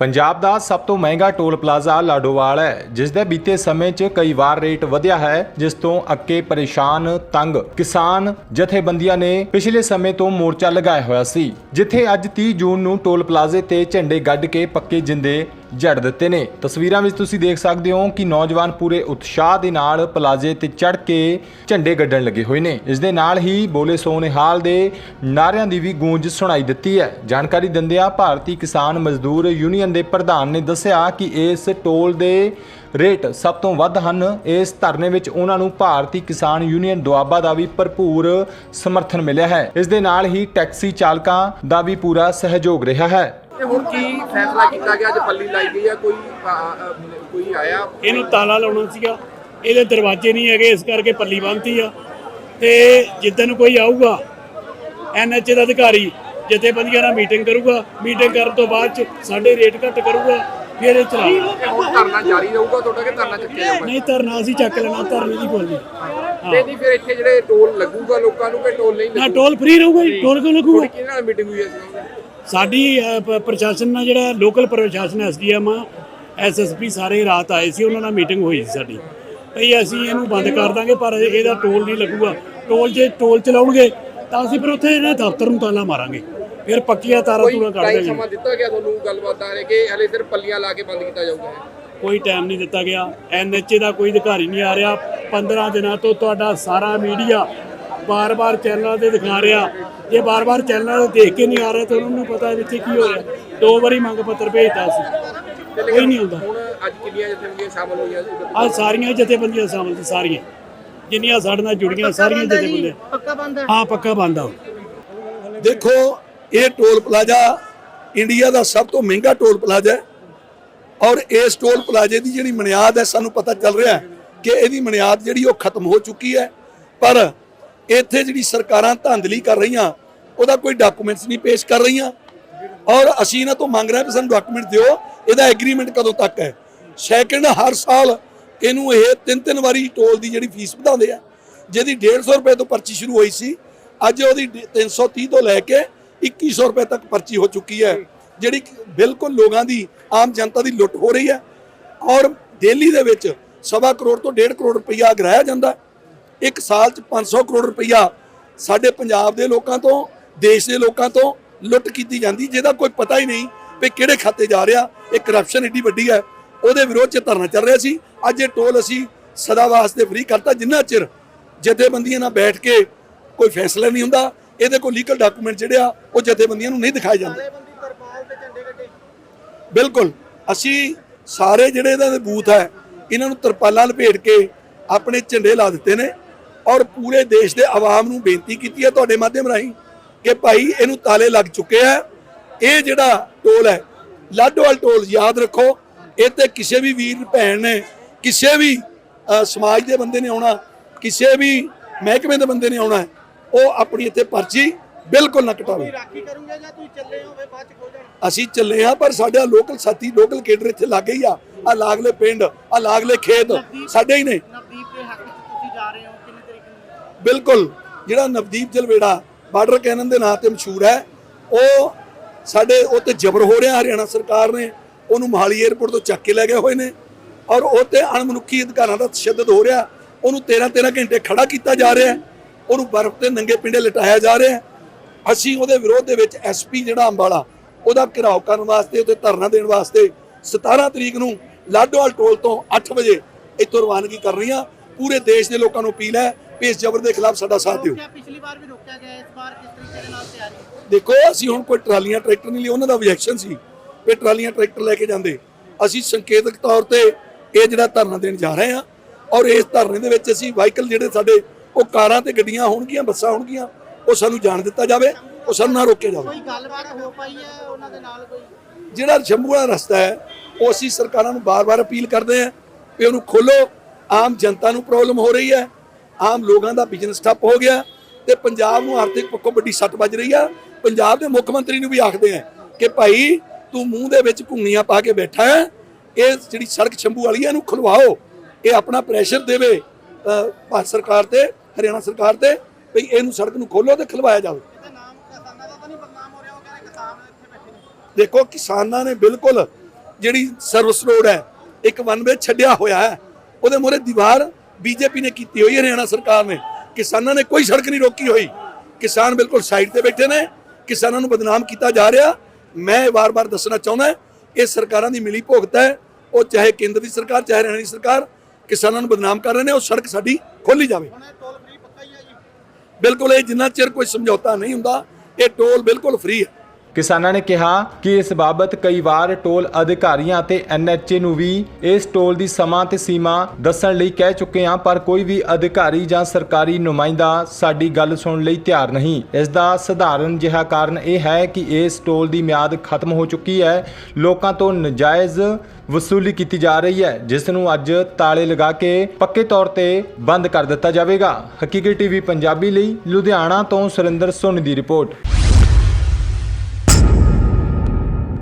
ਪੰਜਾਬ ਦਾ ਸਭ ਤੋਂ ਮਹਿੰਗਾ ਟੋਲ ਪਲਾਜ਼ਾ ਲਾਡੋਵਾਲ ਹੈ, ਜਿਸ ਦੇ ਬੀਤੇ ਸਮੇਂ 'ਚ ਕਈ ਵਾਰ ਰੇਟ ਵਧਿਆ ਹੈ, ਜਿਸ ਤੋਂ ਅੱਕੇ ਪਰੇਸ਼ਾਨ, ਤੰਗ ਕਿਸਾਨ ਜਥੇਬੰਦੀਆਂ ਨੇ ਪਿਛਲੇ ਸਮੇਂ ਤੋਂ ਮੋਰਚਾ ਲਗਾਇਆ ਹੋਇਆ ਸੀ, ਜਿੱਥੇ ਅੱਜ 30 ਜੂਨ ਨੂੰ ਟੋਲ ਪਲਾਜ਼ੇ ਤੇ ਝੰਡੇ ਗੱਡ ਕੇ ਪੱਕੇ ਜਿੰਦੇ ਜੜ ਦਿੱਤੇ ਨੇ। ਤਸਵੀਰਾਂ ਵਿੱਚ ਤੁਸੀਂ ਦੇਖ ਸਕਦੇ ਹੋ ਕਿ ਨੌਜਵਾਨ ਪੂਰੇ ਉਤਸ਼ਾਹ ਦੇ ਨਾਲ ਪਲਾਜ਼ੇ ਤੇ ਚੜ ਕੇ ਝੰਡੇ ਗੱਡਣ ਲੱਗੇ ਹੋਏ ਨੇ। ਇਸ ਦੇ ਨਾਲ ਹੀ ਬੋਲੇ ਸੋਨੇਹਾਲ ਦੇ ਨਾਰਿਆਂ ਦੀ ਵੀ ਗੂੰਜ ਸੁਣਾਈ ਦਿੱਤੀ ਹੈ। ਜਾਣਕਾਰੀ ਦਿੰਦਿਆਂ ਭਾਰਤੀ ਕਿਸਾਨ ਮਜ਼ਦੂਰ ਯੂਨੀਅਨ ਦੇ ਪ੍ਰਧਾਨ ਨੇ ਦੱਸਿਆ ਕਿ ਇਸ ਟੋਲ ਦੇ ਰੇਟ ਸਭ ਤੋਂ ਵੱਧ ਹਨ। ਇਸ ਧਰਨੇ ਵਿੱਚ ਉਹਨਾਂ ਨੂੰ ਭਾਰਤੀ ਕਿਸਾਨ ਯੂਨੀਅਨ ਦੁਆਬਾ ਦਾ ਵੀ ਭਰਪੂਰ ਸਮਰਥਨ ਮਿਲਿਆ ਹੈ। ਇਸ ਦੇ ਨਾਲ ਹੀ ਟੈਕਸੀ ਚਾਲਕਾਂ ਦਾ ਵੀ ਪੂਰਾ ਸਹਿਯੋਗ ਰਿਹਾ ਹੈ। ਤੇ ਹੁਣ ਕੀ ਫੈਸਲਾ ਕੀਤਾ ਗਿਆ? ਅੱਜ ਪੱਲੀ ਲਾਈ ਗਈ ਆ ਕੋਈ ਅ, ਅ, ਕੋਈ ਆਇਆ? ਇਹਨੂੰ ਤਾਲਾ ਲਾਉਣਾ ਸੀਗਾ। ਇਹਦੇ ਦਰਵਾਜ਼ੇ ਨਹੀਂ ਹੈਗੇ ਇਸ ਕਰਕੇ ਪੱਲੀ ਬੰਨਤੀ ਆ। ਤੇ ਜਿੱਦਨ ਕੋਈ ਆਊਗਾ ਐਨਐਚ ਦਾ ਅਧਿਕਾਰੀ ਜਥੇਬੰਦੀਆਂ ਨਾਲ ਮੀਟਿੰਗ ਕਰੂਗਾ। ਮੀਟਿੰਗ ਕਰਨ ਤੋਂ ਬਾਅਦ ਚ ਸਾਡੇ ਰੇਟ ਘੱਟ ਕਰੂਗਾ ਫਿਰ ਇਹ ਚਲਾਉਣਾ ਤੇ ਹੁਣ ਧਰਨਾ ਜਾਰੀ ਰਹੂਗਾ ਤੁਹਾਡਾ ਕਿ ਧਰਨਾ ਚੱਕਿਆ ਜਾਊਗਾ? ਨਹੀਂ ਧਰਨਾ ਅਸੀਂ ਚੱਕ ਲੈਣਾ ਧਰਨੇ ਦੀ ਕੋਈ ਨਹੀਂ ਤੇ ਨਹੀਂ ਫਿਰ ਇੱਥੇ ਜਿਹੜੇ ਟੋਲ ਲੱਗੂਗਾ ਲੋਕਾਂ ਨੂੰ ਕਿ ਟੋਲ ਨਹੀਂ ਨਾ ਲੱਗੂਗਾ? ਟੋਲ ਫ੍ਰੀ ਰਹੂਗਾ ਜੀ ਟੋਲ ਕਿਉਂ ਲੱਗੂਗਾ? ਤੁਹਾਡੀ ਕਿਹਦੇ ਨਾਲ ਮੀਟਿੰਗ ਹੋਈ ਹੈ ਸਾਡੀ ਪ- ਪ੍ਰਸ਼ਾਸਨ ਨਾਲ ਜਿਹੜਾ ਲੋਕਲ ਪ੍ਰਸ਼ਾਸਨ ਐਸਡੀਐਮ ਐਸਐਸਪੀ ਸਾਰੇ ਰਾਤ ਆਏ ਸੀ ਉਹਨਾਂ ਨਾਲ ਮੀਟਿੰਗ ਹੋਈ ਸੀ ਸਾਡੀ। ਭਈ ਅਸੀਂ ਇਹਨੂੰ ਬੰਦ ਕਰ ਦਾਂਗੇ ਪਰ ਇਹਦਾ ਟੋਲ ਨਹੀਂ ਲੱਗੂਗਾ। ਟੋਲ ਜੇ ਟੋਲ ਚਲਾਉਣਗੇ ਤਾਂ ਅਸੀਂ ਫਿਰ ਉੱਥੇ ਇਹਨਾਂ ਦਫ਼ਤਰ ਨੂੰ ਤਾਲਾ ਮਾਰਾਂਗੇ। ਫਿਰ ਪੱਕੀਆਂ ਤਾਰਾਂ ਕੋਈ ਤੂਰਾਂ ਕੱਢ ਦੇਣਗੇ। ਸਮਾਂ ਦਿੱਤਾ ਗਿਆ ਤੁਹਾਨੂੰ ਗੱਲਬਾਤ ਦਾ ਕਿ ਹਲੇ ਸਿਰਫ ਪੱਲੀਆਂ ਲਾ ਕੇ ਬੰਦ ਕੀਤਾ ਜਾਊਗਾ ਕੋਈ ਟਾਈਮ ਨਹੀਂ ਦਿੱਤਾ ਗਿਆ। ਐਨਐਚਏ ਦਾ ਕੋਈ ਅਧਿਕਾਰੀ ਨਹੀਂ ਆ ਰਿਹਾ। 15 ਦਿਨਾਂ ਤੋਂ ਤੁਹਾਡਾ ਸਾਰਾ ਮੀਡੀਆ ਬਾਰ-ਬਾਰ ਚੈਨਲਾਂ ਤੇ ਦਿਖਾ ਰਿਹਾ। ਜੇ ਬਾਰ-ਬਾਰ ਚੈਨਲਾਂ ਤੇ ਦੇਖ ਕੇ ਨਹੀਂ ਆ ਰਿਹਾ ਤਾਂ ਉਹਨਾਂ ਨੂੰ ਪਤਾ ਇੱਥੇ ਕੀ ਹੋ ਰਿਹਾ। ਦੋ ਵਾਰੀ ਮੰਗ ਪੱਤਰ ਭੇਜਤਾ ਸੀ। ਕੋਈ ਨਹੀਂ ਹੁੰਦਾ ਹੁਣ ਅੱਜ ਕਿੰਨੀਆਂ ਜਥੇਬੰਦੀਆਂ ਸ਼ਾਮਲ ਹੋਈਆਂ ਸਾਰੀਆਂ ਜਥੇਬੰਦੀਆਂ ਸ਼ਾਮਲ ਸੀ ਸਾਰੀਆਂ। ਜਿੰਨੀਆਂ ਸਾਡੇ ਨਾਲ ਜੁੜੀਆਂ ਸਾਰੀਆਂ ਜਥੇਬੰਦੀਆਂ। ਪੱਕਾ ਬੰਦ। ਹੈ ਪੱਕਾ ਬੰਦ। ਆ ਦੇਖੋ ਇਹ ਟੋਲ ਪਲਾਜ਼ਾ ਇੰਡੀਆ ਦਾ ਸਭ ਤੋਂ ਮਹਿੰਗਾ ਟੋਲ ਪਲਾਜ਼ਾ ਹੈ। ਔਰ ਇਸ ਟੋਲ ਪਲਾਜ਼ੇ ਦੀ ਜਿਹੜੀ ਬੁਨਿਆਦ ਹੈ ਸਾਨੂੰ ਪਤਾ ਚੱਲ ਰਿਹਾ ਹੈ ਕਿ ਇਹਦੀ ਬੁਨਿਆਦ ਜਿਹੜੀ ਉਹ ਖਤਮ ਹੋ ਚੁੱਕੀ ਹੈ। ਪਰ ਇੱਥੇ ਜਿਹੜੀ ਸਰਕਾਰਾਂ ਧਾਂਦਲੀ ਕਰ ਰਹੀਆਂ, ਉਹਦਾ ਕੋਈ ਡਾਕੂਮੈਂਟਸ ਨਹੀਂ ਪੇਸ਼ ਕਰ ਰਹੀਆਂ। ਔਰ ਅਸੀਂ ਇਹਨਾਂ ਤੋਂ ਮੰਗ ਰਹੇ ਹਾਂ ਕਿ ਸਾਨੂੰ ਡਾਕੂਮੈਂਟ ਦਿਓ, ਇਹਦਾ ਐਗਰੀਮੈਂਟ ਕਦੋਂ ਤੱਕ ਹੈ? ਸੈਕਿੰਡ ਹਰ ਸਾਲ ਇਹਨੂੰ ਇਹ ਤਿੰਨ ਤਿੰਨ ਵਾਰੀ ਟੋਲ ਦੀ ਜਿਹੜੀ ਫੀਸ ਵਧਾਉਂਦੇ ਆ, ਜਿਹਦੀ 150 ਰੁਪਏ ਤੋਂ ਪਰਚੀ ਸ਼ੁਰੂ ਹੋਈ ਸੀ, ਅੱਜ ਉਹਦੀ ਡ- 330 ਤੋਂ ਲੈ ਕੇ 2100 ਰੁਪਏ ਤੱਕ ਪਰਚੀ ਹੋ ਚੁੱਕੀ ਹੈ, ਜਿਹੜੀ ਬਿਲਕੁਲ ਲੋਕਾਂ ਦੀ, ਆਮ ਜਨਤਾ ਦੀ ਲੁੱਟ ਹੋ ਰਹੀ ਹੈ। ਔਰ ਦਿੱਲੀ ਦੇ ਵਿੱਚ ਸਵਾ ਕਰੋੜ ਤੋਂ 1.5 ਕਰੋੜ ਰੁਪਈਆ ਗਰਾਇਆ ਜਾਂਦਾ ਹੈ। ਇੱਕ ਸਾਲ 'ਚ 500 ਕਰੋੜ ਰੁਪਈਆ ਸਾਡੇ ਪੰਜਾਬ ਦੇ ਲੋਕਾਂ ਤੋਂ, ਦੇਸ਼ ਦੇ ਲੋਕਾਂ ਤੋਂ ਲੁੱਟ ਕੀਤੀ ਜਾਂਦੀ, ਜਿਹਦਾ ਕੋਈ ਪਤਾ ਹੀ ਨਹੀਂ ਵੀ ਕਿਹੜੇ ਖਾਤੇ ਜਾ ਰਿਹਾ, ਇਹ ਕਰਪਸ਼ਨ ਏਡੀ ਵੱਡੀ ਹੈ। ਉਹਦੇ ਵਿਰੋਧ 'ਚ ਧਰਨਾ ਚੱਲ ਰਿਹਾ ਸੀ। ਅੱਜ ਇਹ ਟੋਲ ਅਸੀਂ ਸਦਾ ਵਾਸਤੇ ਫ੍ਰੀ ਕਰਤਾ, ਜਿੰਨਾ ਚਿਰ ਜਥੇਬੰਦੀਆਂ ਨਾਲ ਬੈਠ ਕੇ ਕੋਈ ਫੈਸਲਾ ਨਹੀਂ ਹੁੰਦਾ, ਇਹਦੇ ਕੋਲ ਲੀਗਲ ਡਾਕੂਮੈਂਟ ਜਿਹੜੇ ਆ, ਉਹ ਜਥੇਬੰਦੀਆਂ ਨੂੰ ਨਹੀਂ ਦਿਖਾਏ ਜਾਂਦੇ। ਬਿਲਕੁਲ। ਅਸੀਂ ਸਾਰੇ ਜਿਹੜੇ ਇਹਨਾਂ ਦੇ ਬੂਥ ਹੈ, ਇਹਨਾਂ ਨੂੰ ਤਰਪਾਲਾਂ ਲਪੇਟ ਕੇ ਆਪਣੇ ਝੰਡੇ ਲਾ ਦਿੱਤੇ ਨੇ। ਔਰ ਪੂਰੇ ਦੇਸ਼ ਦੇ ਆਵਾਮ ਨੂੰ ਬੇਨਤੀ ਕੀਤੀ ਹੈ ਤੁਹਾਡੇ ਮਾਧਿਅਮ ਰਾਹੀਂ ਕਿ ਭਾਈ ਇਹਨੂੰ ਤਾਲੇ ਲੱਗ ਚੁੱਕੇ ਆ ਇਹ ਜਿਹੜਾ ਟੋਲ ਹੈ ਲਾਡੋਵਾਲ ਟੋਲ ਯਾਦ ਰੱਖੋ ਇਹ ਤੇ ਕਿਸੇ ਵੀ ਵੀਰ ਭੈਣ ਨੇ ਕਿਸੇ ਵੀ ਸਮਾਜ ਦੇ ਬੰਦੇ ਨੇ ਆਉਣਾ ਕਿਸੇ ਵੀ ਮਹਿਕਮੇ ਦੇ ਬੰਦੇ ਨੇ ਆਉਣਾ ਉਹ ਆਪਣੀ ਇੱਥੇ ਪਰਚੀ ਬਿਲਕੁਲ ਨਾ ਕਟਾਵੇ। ਰਾਖੀ ਕਰੂੰਗੇ ਜਾਂ ਤੁਸੀਂ ਚੱਲੇ ਹੋ ਵੇ ਬਾਅਦ ਚ ਖੋ ਜਾਣ? ਅਸੀਂ ਚੱਲੇ ਹਾਂ ਪਰ ਸਾਡਾ ਲੋਕਲ ਸਾਥੀ ਲੋਕਲ ਕੇਡਰ ਇੱਥੇ ਲੱਗੇ ਹੀ ਆ। ਆ ਲਾਗਲੇ ਪਿੰਡ ਆ ਲਾਗਲੇ ਖੇਤ ਸਾਡੇ ਹੀ ਨੇ ਨਵਦੀਪ ਦੇ ਹੱਕ ਚ ਤੁਸੀਂ ਜਾ ਰਹੇ ਹੋ ਕਿੰਨੇ ਤਰੀਕੇ ਨੂੰ ਬਿਲਕੁਲ ਜਿਹੜਾ ਨਵਦੀਪ ਜਲਵੇੜਾ ਬਾਰਡਰ ਕੈਨਨ ਦੇ ਨਾਂ ਤੇ ਮਸ਼ਹੂਰ ਹੈ, ਉਹ ਸਾਡੇ ਉੱਤੇ ਜ਼ਬਰ ਹੋ ਰਿਹਾ, ਹਰਿਆਣਾ ਸਰਕਾਰ ਨੇ ਉਹਨੂੰ ਮੋਹਾਲੀ 에ਅਰਪੋਰਟ ਤੋਂ ਚੱਕ ਕੇ ਲੈ ਗਏ ਹੋਏ ਨੇ ਔਰ ਉਹ ਤੇ ਅਣਮਨੁੱਖੀ ਅਧਿਕਾਰਾਂ ਦਾ ਤਸ਼ੱਦਦ ਹੋ ਰਿਹਾ, ਉਹਨੂੰ 13 13 ਘੰਟੇ ਖੜਾ ਕੀਤਾ ਜਾ ਰਿਹਾ ਉਹਨੂੰ ਬਰਫ਼ ਤੇ ਨੰਗੇ ਪਿੰਡੇ ਲਟਾਇਆ ਜਾ ਰਿਹਾ ਅਸੀਂ ਉਹਦੇ ਵਿਰੋਧ ਦੇ ਵਿੱਚ ਐਸਪੀ ਜਿਹੜਾ ਅੰਬਾਲਾ, ਉਹਦਾ ਘਿਰਾਓ ਕਰਨ ਵਾਸਤੇ ਉਹਦੇ ਧਰਨਾ ਦੇਣ ਵਾਸਤੇ 17 ਤਰੀਕ ਨੂੰ ਲਾਡੋਵਾਲ ਟੋਲ ਤੋਂ 8 ਵਜੇ ਇੱਥੋਂ ਰਵਾਨਗੀ ਕਰ ਰਹੀ ਰਹੀਆਂ। ਪੂਰੇ ਦੇਸ਼ ਦੇ ਲੋਕਾਂ ਨੂੰ ਅਪੀਲ ਹੈ ਵੀ ਇਸ ਜ਼ਬਰ ਦੇ ਖਿਲਾਫ ਸਾਡਾ ਸਾਥ ਦਿਓ। ਪਿਛਲੀ ਵਾਰ ਵੀ ਰੋਕਿਆ ਗਿਆ ਇਸ ਵਾਰ ਕਿਸ ਤਰੀਕੇ ਦੇ ਨਾਲ ਤਿਆਰੀ? ਦੇਖੋ ਅਸੀਂ ਹੁਣ ਕੋਈ ਟਰਾਲੀਆਂ ਟਰੈਕਟਰ ਨਹੀਂ ਲਈ ਉਹਨਾਂ ਦਾ ਆਬਜੈਕਸ਼ਨ ਸੀ ਵੀ ਟਰਾਲੀਆਂ ਟਰੈਕਟਰ ਲੈ ਕੇ ਜਾਂਦੇ। ਅਸੀਂ ਸੰਕੇਤਕ ਤੌਰ ਤੇ ਇਹ ਜਿਹੜਾ ਧਰਨਾ ਦੇਣ ਜਾ ਰਹੇ ਹਾਂ ਔਰ ਇਸ ਧਰਨੇ ਦੇ ਵਿੱਚ ਅਸੀਂ ਵਾਹੀਕਲ ਜਿਹੜੇ ਸਾਡੇ ਉਹ ਕਾਰਾਂ ਤੇ ਗੱਡੀਆਂ ਹੋਣਗੀਆਂ ਬੱਸਾਂ ਹੋਣਗੀਆਂ ਉਹ ਸਾਨੂੰ ਜਾਣ ਦਿੱਤਾ ਜਾਵੇ ਉਹ ਸਾਨੂੰ ਨਾ ਰੋਕਿਆ ਜਾਵੇ। ਕੋਈ ਗੱਲਬਾਤ ਹੋ ਪਾਈ ਹੈ ਉਹਨਾਂ ਦੇ ਨਾਲ ਕੋਈ? ਜਿਹੜਾ ਸ਼ੰਭੂ ਵਾਲਾ ਰਸਤਾ ਹੈ ਉਹ ਅਸੀਂ ਸਰਕਾਰਾਂ ਨੂੰ ਬਾਰ-ਬਾਰ ਅਪੀਲ ਕਰਦੇ ਹਾਂ ਵੀ ਉਹਨੂੰ ਖੋਲੋ। ਆਮ ਜਨਤਾ ਨੂੰ ਪ੍ਰੋਬਲਮ ਹੋ ਰਹੀ ਹੈ। ਆਮ ਲੋਕਾਂ ਦਾ ਬਿਜ਼ਨਸ ਠੱਪ ਹੋ ਗਿਆ ਤੇ ਪੰਜਾਬ ਨੂੰ ਆਰਥਿਕ ਪੱਖੋਂ ਵੱਡੀ ਸੱਟ ਵੱਜ ਰਹੀ ਆ। ਪੰਜਾਬ ਦੇ ਮੁੱਖ ਮੰਤਰੀ ਨੂੰ ਵੀ ਆਖਦੇ ਆ ਕਿ ਭਾਈ ਤੂੰ ਮੂੰਹ ਦੇ ਵਿੱਚ ਘੁੰਗਣੀਆਂ ਪਾ ਕੇ ਬੈਠਾ ਹੈ। ਇਹ ਜਿਹੜੀ ਸੜਕ ਸ਼ੰਭੂ ਵਾਲੀ ਹੈ ਇਹਨੂੰ ਖੁਲਵਾਓ। ਇਹ ਆਪਣਾ ਪ੍ਰੈਸ਼ਰ ਦੇਵੇ ਭਾਰਤ ਸਰਕਾਰ ਤੇ, ਹਰਿਆਣਾ ਸਰਕਾਰ ਤੇ ਵੀ ਇਹਨੂੰ ਸੜਕ ਨੂੰ ਖੋਲੋ ਤੇ ਖਲਵਾਇਆ ਜਾਵੇ। ਦੇਖੋ, ਕਿਸਾਨਾਂ ਨੇ ਬਿਲਕੁਲ ਜਿਹੜੀ ਸਰਵਿਸ ਰੋਡ ਹੈ, ਇੱਕ ਵਨ ਵੇ ਛੱਡਿਆ ਹੋਇਆ ਹੈ। ਉਹਦੇ ਮੂਹਰੇ ਦੀਵਾਰ ਬੀਜੇਪੀ ਨੇ ਕੀਤੀ ਹੋਈ ਹੈ, ਹਰਿਆਣਾ ਸਰਕਾਰ ਨੇ। ਕਿਸਾਨਾਂ ਨੇ ਕੋਈ ਸੜਕ ਨਹੀਂ ਰੋਕੀ ਹੋਈ। ਕਿਸਾਨ ਬਿਲਕੁਲ ਸਾਈਡ ਤੇ ਬੈਠੇ ਨੇ। ਕਿਸਾਨਾਂ ਨੂੰ ਬਦਨਾਮ ਕੀਤਾ ਜਾ ਰਿਹਾ। ਮੈਂ ਵਾਰ-ਵਾਰ ਦੱਸਣਾ ਚਾਹੁੰਦਾ ਇਹ ਸਰਕਾਰਾਂ ਦੀ ਮਿਲੀ ਭੁਗਤ ਹੈ। ਉਹ ਚਾਹੇ ਕੇਂਦਰ ਦੀ ਸਰਕਾਰ, ਚਾਹੇ ਹਰਿਆਣਾ ਦੀ ਸਰਕਾਰ, ਕਿਸਾਨਾਂ ਨੂੰ ਬਦਨਾਮ ਕਰ ਰਹੇ ਨੇ, ਉਹ ਸੜਕ ਸਾਡੀ ਖੋਲੀ ਜਾਵੇ। ਬਿਲਕੁਲ, ਇਹ ਜਿੰਨਾ ਚਿਰ ਕੋਈ ਸਮਝੌਤਾ ਨਹੀਂ ਹੁੰਦਾ, ਇਹ ਟੋਲ ਬਿਲਕੁਲ ਫ੍ਰੀ ਹੈ। ਕਿਸਾਨਾਂ ਨੇ ਕਿਹਾ ਕਿ ਇਸ ਬਾਬਤ ਕਈ ਵਾਰ ਟੋਲ ਅਧਿਕਾਰੀਆਂ ਅਤੇ ਐਨਐਚਏ ਨੂੰ ਵੀ ਇਸ ਟੋਲ ਦੀ ਸਮਾਂ ਤੇ ਸੀਮਾ ਦੱਸਣ ਲਈ ਕਹਿ ਚੁੱਕੇ ਹਾਂ, ਪਰ ਕੋਈ ਵੀ ਅਧਿਕਾਰੀ ਜਾਂ ਸਰਕਾਰੀ ਨੁਮਾਇੰਦਾ ਸਾਡੀ ਗੱਲ ਸੁਣਨ ਲਈ ਤਿਆਰ ਨਹੀਂ। ਇਸ ਦਾ ਸਧਾਰਨ ਜਿਹਾ ਕਾਰਨ ਇਹ ਹੈ ਕਿ ਇਸ ਟੋਲ ਦੀ ਮਿਆਦ ਖਤਮ ਹੋ ਚੁੱਕੀ ਹੈ। ਲੋਕਾਂ ਤੋਂ ਨਜਾਇਜ਼ ਵਸੂਲੀ ਕੀਤੀ ਜਾ ਰਹੀ ਹੈ, ਜਿਸ ਨੂੰ ਅੱਜ ਤਾਲੇ ਲਗਾ ਕੇ ਪੱਕੇ ਤੌਰ ਤੇ ਬੰਦ ਕਰ ਦਿੱਤਾ ਜਾਵੇਗਾ। ਹਕੀਕੀ ਟੀਵੀ ਪੰਜਾਬੀ ਲਈ ਲੁਧਿਆਣਾ ਤੋਂ ਸੁਰਿੰਦਰ ਸੋਨੀ ਦੀ ਰਿਪੋਰਟ।